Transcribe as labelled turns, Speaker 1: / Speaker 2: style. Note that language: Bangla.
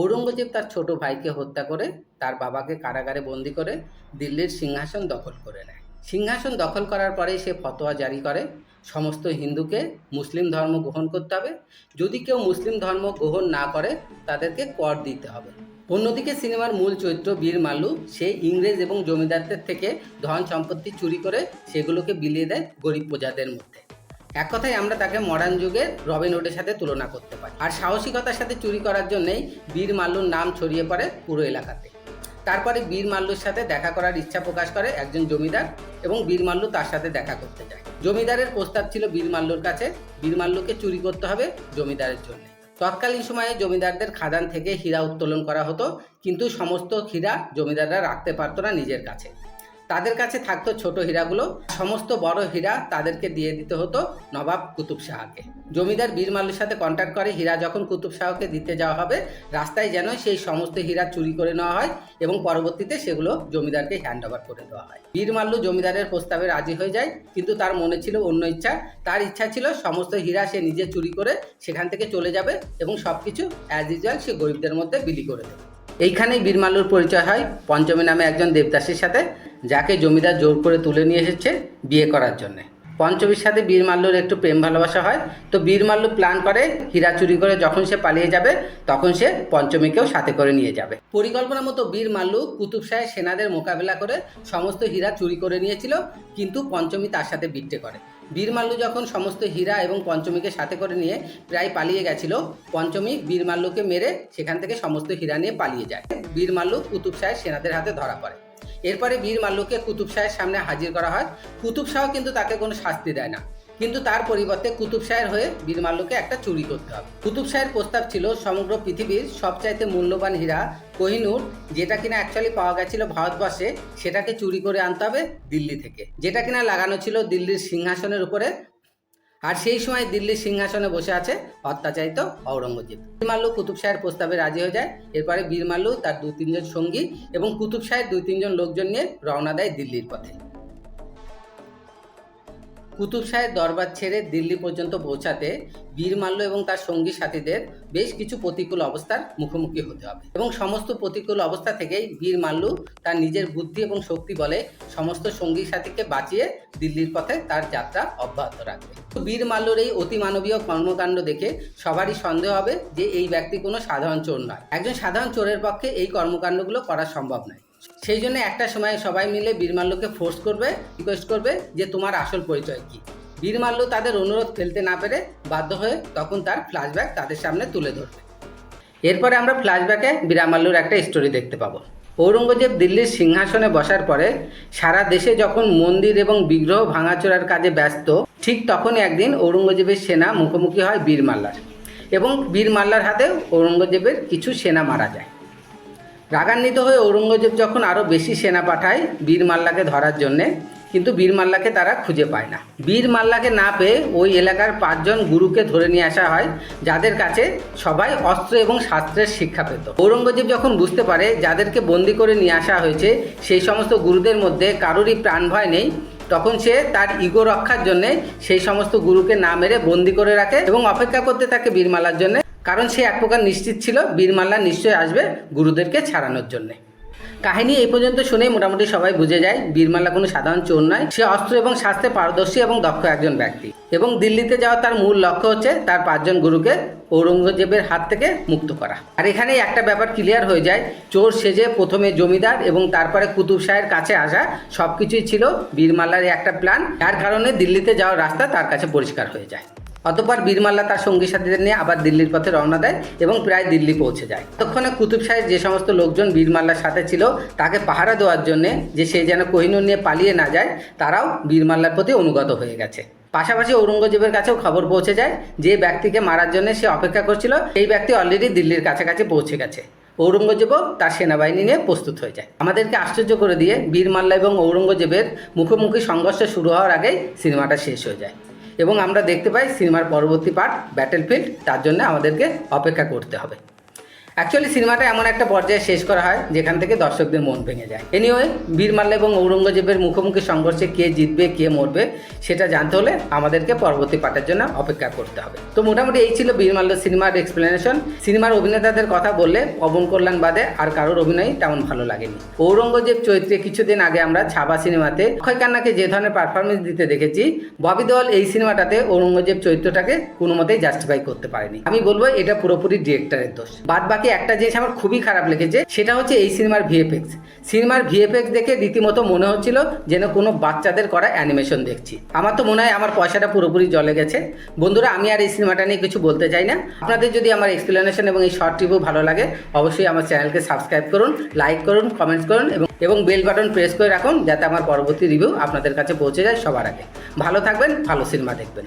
Speaker 1: ঔরঙ্গজেব তার ছোট ভাইকে হত্যা করে, তার বাবাকে কারাগারে বন্দি করে, দিল্লির সিংহাসন দখল করে নেয়। সিংহাসন দখল করার পরেই সে ফতোয়া জারি করে, সমস্ত হিন্দুকে মুসলিম ধর্ম গ্রহণ করতে হবে। যদি কেউ মুসলিম ধর্ম গ্রহণ না করে, তাদেরকে কর দিতে হবে। অন্যদিকে সিনেমার মূল চরিত্র বীর মাল্লু, সে ইংরেজ এবং জমিদারদের থেকে ধন সম্পত্তি চুরি করে সেগুলোকে বিলিয়ে দেয় গরিব প্রজাদের মধ্যে। এক কথায় আমরা তাকে মডার্ন যুগে যুগের রবিনহুডের সাথে তুলনা করতে পারি। আর সাহসিকতার সাথে চুরি করার জন্যই বীর মাল্লুর নাম ছড়িয়ে পড়ে পুরো এলাকাতে। তারপরে বীর মাল্লুর সাথে দেখা করার ইচ্ছা প্রকাশ করে একজন জমিদার এবং বীর মাল্লু তার সাথে দেখা করতে যায়। জমিদারের প্রস্তাব ছিল বীর মাল্লুর কাছে, বীর মাল্লুকে চুরি করতে হবে জমিদারের জন্য। তৎকালীন সময়ে জমিদারদের খাদান থেকে হীরা উত্তোলন করা হতো, কিন্তু সমস্ত হীরা জমিদাররা রাখতে পারতো না নিজের কাছে। তাদের কাছে থাকতো ছোট হীরাগুলো। সমস্ত বড় হীরা তাদেরকে দিয়ে দিতে হতো নবাব কুতুব শাহকে। জমিদার বীর মাল্লুর সাথে কন্ট্যাক্ট করে, হীরা যখন কুতুব শাহকে দিতে যাওয়া হবে, রাস্তায় যেন সেই সমস্ত হীরা চুরি করে নেওয়া হয় এবং পরবর্তীতে সেগুলো জমিদারকে হ্যান্ড ওভার করে দেওয়া হয়। বীর মাল্লু জমিদারের প্রস্তাবে রাজি হয়ে যায়, কিন্তু তার মনে ছিল অন্য ইচ্ছা। তার ইচ্ছা ছিল সমস্ত হীরা সে নিজে চুরি করে সেখান থেকে চলে যাবে এবং সব কিছু অ্যাজ ইউজুয়াল সে গরিবদের মধ্যে বিলি করে দেবে। এইখানেই বীরমাল্লুর পরিচয় হয়। পঞ্চমী নামে একজন দেবদাসের সাথে। যাকে জমিদার জোর করে তুলে নিয়ে এসেছে বিয়ে করার জন্যে। পঞ্চমীর সাথে বীরমাল্লুর একটু প্রেম ভালোবাসা হয়, তো বীরমাল্লু প্ল্যান করে হীরা চুরি করে যখন সে পালিয়ে যাবে, তখন সে পঞ্চমীকেও সাথে করে নিয়ে যাবে। পরিকল্পনা মতো বীর মাল্লু কুতুব শাহের সেনাদের মোকাবেলা করে সমস্ত হীরা চুরি করে নিয়েছিল, কিন্তু পঞ্চমী তার সাথে বিট্টে করে। বীর মাল্লু যখন সমস্ত হীরা এবং পঞ্চমীকে সাথে করে নিয়ে প্রায় পালিয়ে গেছিল, পঞ্চমী বীর মাল্লুকে মেরে সেখান থেকে সমস্ত হীরা নিয়ে পালিয়ে যায়। বীর মাল্লু কুতুব শাহের সেনাদের হাতে ধরা পড়ে। এরপরে বীর মাল্যকে কুতুব শাহের সামনে হাজির করা হয়। কুতুব শাহ কিন্তু তাকে কোনো শাস্তি দেয় না। কিন্তু তার পরিবর্তে কুতুব শাহের হয়ে বীর মাল্যকে একটা চুরি করতে হবে। কুতুব শাহের প্রস্তাব ছিল, সমগ্র পৃথিবীর সবচাইতে মূল্যবান হীরা কোহিনূর, যেটা কিনা অ্যাকচুয়ালি পাওয়া গেছিল ভারতবর্ষে, সেটাকে চুরি করে আনতে হবে দিল্লি থেকে। যেটা কিনা লাগানো ছিল দিল্লির সিংহাসনের উপরে আর সেই সময় দিল্লির সিংহাসনে বসে আছে অত্যাচারিত ঔরঙ্গজেব। বীরমাল্লু কুতুব শাহের প্রস্তাবে রাজি হয়ে যায়। এরপরে বীরমাল্লু তার দু তিনজন সঙ্গী এবং কুতুব শাহের দুই তিনজন লোকজন নিয়ে রওনা দেয় দিল্লির পথে। কুতুব শাহের দরবার ছেড়ে দিল্লি পর্যন্ত পৌঁছাতে বীর মাল্য এবং তার সঙ্গী সাথীদের বেশ কিছু প্রতিকূল অবস্থার মুখোমুখি হতে হবে এবং সমস্ত প্রতিকূল অবস্থা থেকেই বীর মাল্লু তার নিজের বুদ্ধি এবং শক্তি বলে সমস্ত সঙ্গী সাথীকে বাঁচিয়ে দিল্লির পথে তার যাত্রা অব্যাহত রাখবে। তো বীর মাল্যুর এই অতিমানবীয় কর্মকাণ্ড দেখে সবারই সন্দেহ হবে যে এই ব্যক্তি কোনো সাধারণ চোর নয়। একজন সাধারণ চোরের পক্ষে এই কর্মকাণ্ডগুলো করা সম্ভব নয়। সেই জন্য একটা সময় সবাই মিলে বীরমাল্যকে ফোর্স করবে রিকোয়েস্ট করবে যে তোমার আসল পরিচয় কি। বীরমাল্য তাদের অনুরোধ ফেলতে না পেরে বাধ্য হয়ে তখন তার ফ্ল্যাশব্যাক তাদের সামনে তুলে ধরবে। এরপরে আমরা ফ্ল্যাশব্যাকে বীরামাল্যুর একটা স্টোরি দেখতে পাবো। ঔরঙ্গজেব দিল্লির সিংহাসনে বসার পরে সারা দেশে যখন মন্দির এবং বিগ্রহ ভাঙাচোরার কাজে ব্যস্ত, ঠিক তখনই একদিন ঔরঙ্গজেবের সেনা মুখোমুখি হয় বীরমাল্লার এবং বীরমাল্লার হাতে ঔরঙ্গজেবের কিছু সেনা মারা যায়। রাগান্বিত হয়ে ঔরঙ্গজেব যখন আরও বেশি সেনা পাঠায় বীর মাল্লাকে ধরার জন্যে, কিন্তু বীর মাল্লাকে তারা খুঁজে পায় না। বীর মাল্লাকে না পেয়ে ওই এলাকার পাঁচজন গুরুকে ধরে নিয়ে আসা হয়, যাদের কাছে সবাই অস্ত্র এবং শাস্ত্রের শিক্ষা পেত। ঔরঙ্গজেব যখন বুঝতে পারে যাদেরকে বন্দি করে নিয়ে আসা হয়েছে, সেই সমস্ত গুরুদের মধ্যে কারোরই প্রাণ ভয় নেই, তখন সে তার ইগো রক্ষার জন্যে সেই সমস্ত গুরুকে না মেরে বন্দি করে রাখে এবং অপেক্ষা করতে থাকে বীরমালার জন্য। কারণ সে এক প্রকার নিশ্চিত ছিল বীরমাল্লা নিশ্চয়ই আসবে গুরুদেরকে ছাড়ানোর জন্যে। কাহিনী এই পর্যন্ত শুনেই মোটামুটি সবাই বুঝে যায় বীরমাল্লা কোনো সাধারণ চোর নয়। সে অস্ত্র এবং শাস্ত্রে পারদর্শী এবং দক্ষ একজন ব্যক্তি এবং দিল্লিতে যাওয়া তার মূল লক্ষ্য হচ্ছে তার পাঁচজন গুরুকে ঔরঙ্গজেবের হাত থেকে মুক্ত করা। আর এখানেই একটা ব্যাপার ক্লিয়ার হয়ে যায়, চোর সেজে প্রথমে জমিদার এবং তারপরে কুতুব শাহের কাছে আসা সব কিছুই ছিল বীরমাল্লার একটা প্ল্যান যার কারণে দিল্লিতে যাওয়ার রাস্তা তার কাছে পরিষ্কার হয়ে যায়। অতপর বীরমাল্লা তার সঙ্গী সাথীদের নিয়ে আবার দিল্লির পথে রওনা দেয় এবং প্রায় দিল্লি পৌঁছে যায়। ততক্ষণে কুতুব শাহের যে সমস্ত লোকজন বীরমাল্লার সাথে ছিল, তাকে পাহারা দেওয়ার জন্যে যে সে যেন কোহিনুর নিয়ে পালিয়ে না যায়, তারাও বীরমাল্লার প্রতি অনুগত হয়ে গেছে। পাশাপাশি ঔরঙ্গজেবের কাছেও খবর পৌঁছে যায় যে ব্যক্তিকে মারার জন্য সে অপেক্ষা করছিল, সেই ব্যক্তি অলরেডি দিল্লির কাছাকাছি পৌঁছে গেছে। ঔরঙ্গজেবও তার সেনাবাহিনী নিয়ে প্রস্তুত হয়ে যায়। আমাদেরকে আশ্চর্য করে দিয়ে বীরমাল্লা এবং ঔরঙ্গজেবের মুখোমুখি সংঘর্ষ শুরু হওয়ার আগেই সিনেমাটা শেষ হয়ে যায়। এবং আমরা দেখতে পাই সিনেমার পরবর্তী পার্ট ব্যাটেল ফিল্ড তার জন্য আমাদেরকে অপেক্ষা করতে হবে। অ্যাকচুয়ালি সিনেমাটা এমন একটা পর্যায়ে শেষ করা হয়, যেখান থেকে দর্শকদের মন ভেঙে যায়। এনিওয়ে বীর মাল্লা এবং ঔরঙ্গজেবের মুখোমুখি সংঘর্ষে কে জিতবে, কে মরবে, সেটা জানতে হলে আমাদেরকে পরবর্তী পার্টের জন্য অপেক্ষা করতে হবে। তো মোটামুটি এই ছিল বীর সিনেমার এক্সপ্লেনেশন সিনেমার অভিনেতাদের কথা বললে পবন কল্যাণ বাদে আর কারোর অভিনয় তেমন ভালো লাগেনি। ঔরঙ্গজেব চরিত্রে কিছুদিন আগে আমরা ছাবা সিনেমাতে অক্ষয় কান্নাকে যে ধরনের পারফরমেন্স দিতে দেখেছি, ববি দেওয়াল এই সিনেমাটাতে ঔরঙ্গজেব চরিত্রটাকে কোনো মতেই জাস্টিফাই করতে পারেনি। আমি বলব এটা পুরোপুরি ডিরেক্টরের দোষ। বাদ বাকি একটা জিনিস আমার খুবই খারাপ লেগেছে, সেটা হচ্ছে এই সিনেমার ভিএফএক্স। সিনেমার ভিএফএক্স দেখে রীতিমতো মনে হচ্ছিল যেন কোনো বাচ্চাদের করা অ্যানিমেশন দেখছি। আমার তো মনে হয় আমার পয়সাটা পুরোপুরি জলে গেছে। বন্ধুরা, আমি আর এই সিনেমাটা নিয়ে কিছু বলতে চাই না। আপনাদের যদি আমার এক্সপ্লেনেশন এবং এই শর্ট রিভিউ ভালো লাগে, অবশ্যই আমার চ্যানেলকে সাবস্ক্রাইব করুন লাইক করুন কমেন্টস করুন এবং এবং বেল বাটন প্রেস করে রাখুন, যাতে আমার পরবর্তী রিভিউ আপনাদের কাছে পৌঁছে যায় সবার আগে। ভালো থাকবেন, ভালো সিনেমা দেখবেন।